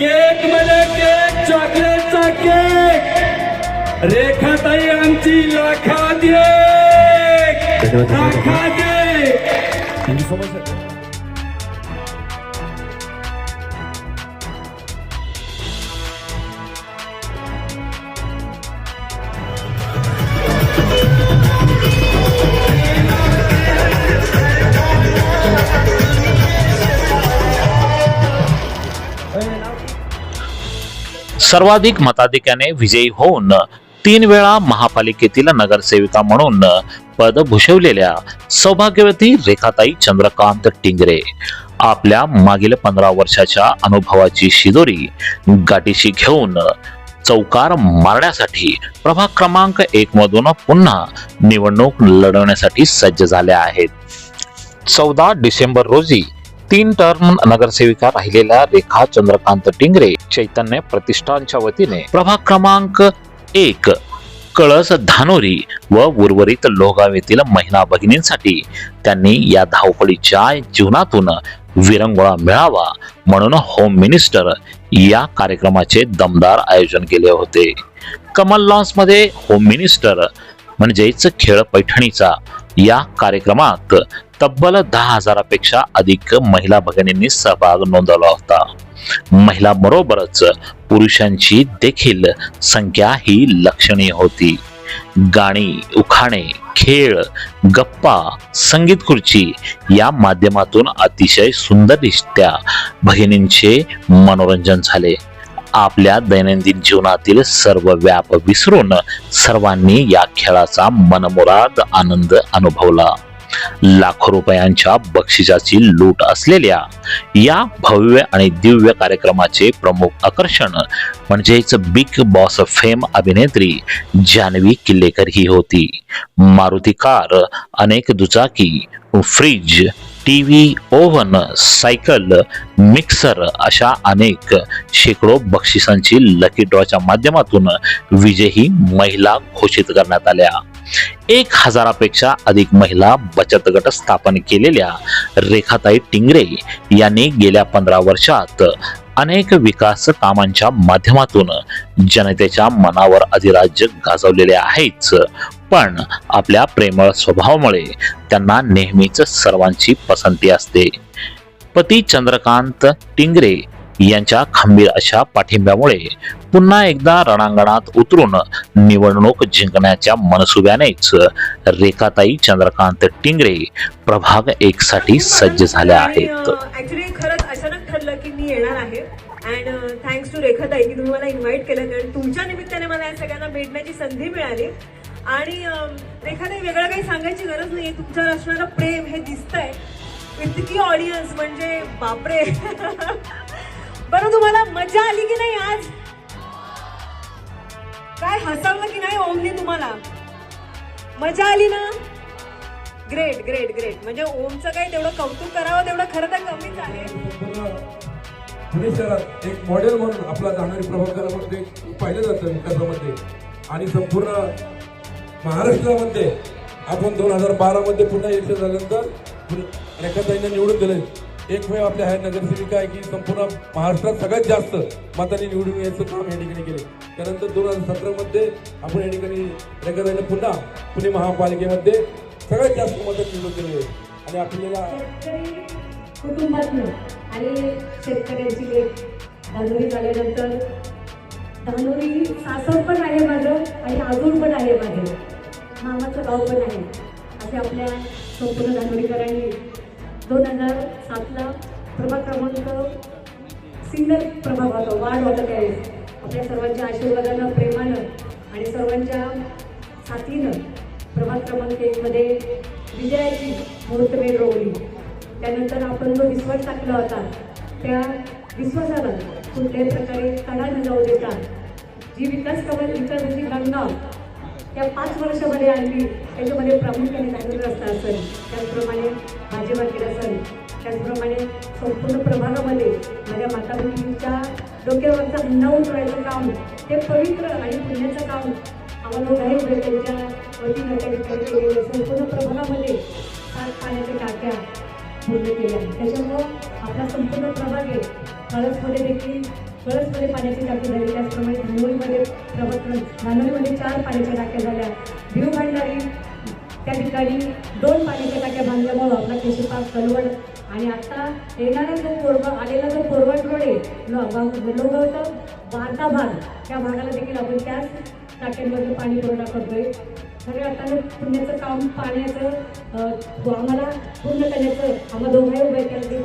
केकमध्ये cake चॉकलेटचा cake. रेखाताई आमची लाखा दे लाखा दे सर्वाधिक मताधिक्याने विजयी होऊन तीन वेळा महापालिकेतील नगरसेविका म्हणून पद भूषवलेल्या सौभाग्यवती रेखाताई चंद्रकांत टिंगरे. आपल्या मागील पंधरा वर्षाच्या अनुभवाची शिदोरी गाठीशी घेऊन चौकार मारण्यासाठी प्रभाग क्रमांक एक मधून पुन्हा निवडणूक लढवण्यासाठी सज्ज झाल्या आहेत. चौदा डिसेंबर रोजी तीन टर्म नगरसेविका राहिलेल्या रेखा चंद्रकांत टिंगरे चैतन्य प्रतिष्ठानच्या वतीने. प्रभाग क्रमांक एक कळस धानोरी व उर्वरित लोहगाव येथील महिला भगिनींसाठी त्यांनी या धावपळीच्या जीवनातून विरंगुळा मिळावा म्हणून होम मिनिस्टर या कार्यक्रमाचे दमदार आयोजन केले होते. कमल लॉन्समध्ये होम मिनिस्टर म्हणजेच खेळ पैठणीचा या कार्यक्रमात तब्बल दहा हजारापेक्षा अधिक महिला भगिनींनी सहभाग नोंदवला होता. महिला बरोबरच पुरुषांची देखील संख्या ही लक्षणीय होती. गाणी उखाणे खेळ गप्पा संगीत खुर्ची या माध्यमातून अतिशय सुंदररित्या भगिनींचे मनोरंजन झाले. आपल्या दैनंदिन जीवनातील सर्व व्याप विसरून सर्वांनी या खेळाचा मनमुराद आनंद अनुभवला. लाखो रुपयांच्या बक्षिसाची लूट असलेल्या या भव्य आणि दिव्य कार्यक्रमाचे प्रमुख आकर्षण म्हणजेच बिग बॉस फेम अभिनेत्री जान्हवी किल्लेकर ही होती. मारुती कार अनेक दुचाकी fridge TV oven cycle mixer अशा अनेक शेकडो बक्षिसांची लकी ड्रॉच्या माध्यमातून विजयी महिला घोषित करण्यात आल्या. एक हजारापेक्षा अधिक महिला बचत गट स्थापन केलेल्या रेखाताई टिंगरे यांनी गेल्या पंधरा वर्षात अनेक विकास कामांच्या माध्यमातून जनतेच्या मनावर अधिराज्य गाजवलेले आहेच. पण आपल्या प्रेमळ स्वभावामुळे त्यांना नेहमीच सर्वांची पसंती असते. पती चंद्रकांत टिंगरे यांच्या खंबीर अशा पाठिंब्यामुळे पुन्हा एकदा रणांगणात उतरून निवडणूक जिंकण्याच्या मनसुब्यानेच रेखाताई चंद्रकांत टिंगरे प्रभाग एक साठी सज्ज झाल्या आहेत. ऍक्च्युली खरंच अचानक ठरलं की मी येणार आहे. अँड थँक्स टू रेखाताई की तुम्ही मला इन्व्हाइट केलं. कारण तुमच्या निमित्ताने मला या सगळ्यांना भेटण्याची संधी मिळाली. आणि रेखाताई वेगळं काही सांगायची गरज नाही तुमच्यावर असणारं प्रेम हे दिसतंय. इतकी ऑडियन्स म्हणजे बापरे. बरं तुम्हाला मजा आली की नाही आज? काय हसवलं की नाही ओमने तुम्हाला? मजा आली ना? ग्रेट ग्रेट ग्रेट म्हणजे ओमचं काही तेवढं कौतुक करावं तेवढं खरं तर कमीच आहे. पुणे शहरात एक मॉडेल म्हणून आपला जाणारी प्रभाकरामध्ये पाहिलं जातं विकासामध्ये. आणि संपूर्ण महाराष्ट्रामध्ये आपण दोन हजार बारामध्ये पुन्हा यश झाल्यानंतर रेखाताईंना निवडून दिले एक वेळ आपल्या ह्या नगरसेविका आहे की संपूर्ण महाराष्ट्रात सगळ्यात जास्त मतांनी निवडून यायचं काम या ठिकाणी केले त्यानंतर दोन हजार सतरामध्ये आपण या ठिकाणी रेखाताईंना पुन्हा पुणे महापालिकेमध्ये सगळ्यात जास्त मतं निवडून दिले आणि आपल्याला शेतकरी आणि शेतकऱ्यांची लेख धानोरी झाल्यानंतर धानोरी सासर पण आहे माझं आणि अजून पण आहे माझं. मामाचं गाव पण आहे. असे आपल्या संपूर्ण धानोरीकरांनी दोन हजार सातला प्रभाग क्रमांक सिंगल प्रभाग होता वाढ होता त्यावेळेस आपल्या सर्वांच्या आशीर्वादानं प्रेमानं आणि सर्वांच्या साथीनं प्रभाग क्रमांक एकमध्ये विजयाची मुहूर्तमेढ रोवली. त्यानंतर आपण जो विश्वास टाकला होता त्या विश्वासाला कुठल्याही प्रकारे तडा न जाऊ देता. जी विकास कामात विकासाची गंगा त्या पाच वर्षामध्ये आणली त्याच्यामध्ये प्रामुख्याने धान्य रस्ता असेल? त्याचप्रमाणे माझे मार्केट असेल त्याचप्रमाणे संपूर्ण प्रभागामध्ये माझ्या माता भगिनींच्या डोक्यावरचा हंडा उतरायचं काम ते पवित्र आणि पुण्याचं काम आम्हाला उदाहरण त्यांच्या वतीनं त्या ठिकाणी केलेलं संपूर्ण प्रभागामध्ये सात पाण्याच्या टाक्या पूर्ण केल्या. त्याच्यामुळं आपला संपूर्ण प्रभाग आहे. कळसमध्ये देखील कळसमध्ये पाण्याची टाकी झाली. त्याचप्रमाणे धानोळीमध्ये प्रभात धानोळीमध्ये चार पाण्याच्या टाक्या झाल्या. भिव भांडारी त्या ठिकाणी दोन पाण्याच्या टाक्या बांधल्यामुळं आपला केशपाक कलवड आणि आता येणारा जो कोरबा आलेला जो कोरवड रोड आहे लोगावचा वार्ता भाग त्या भागाला देखील आपण त्याच टाक्यांमध्ये पाणी पुरवठा करतोय. खरे अर्थानं पुण्याचं काम पाण्याचं आम्हाला पूर्ण करण्याचं आम्हा दोघे उभे केलं ते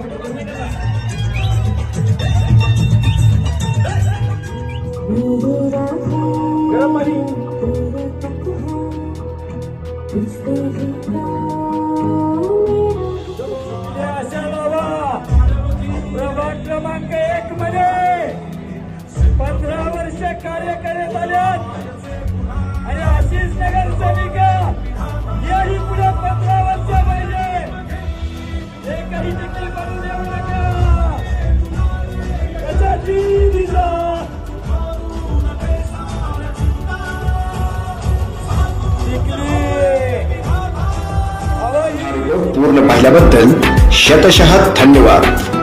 प्रभाग क्रमांक एक मध्ये पंधरा वर्ष कार्य करत आल्यात आणि नगर नगरसेविका याही पुढे पंधरा वर्ष पाहिजे हे काही अहो शतशः धन्यवाद.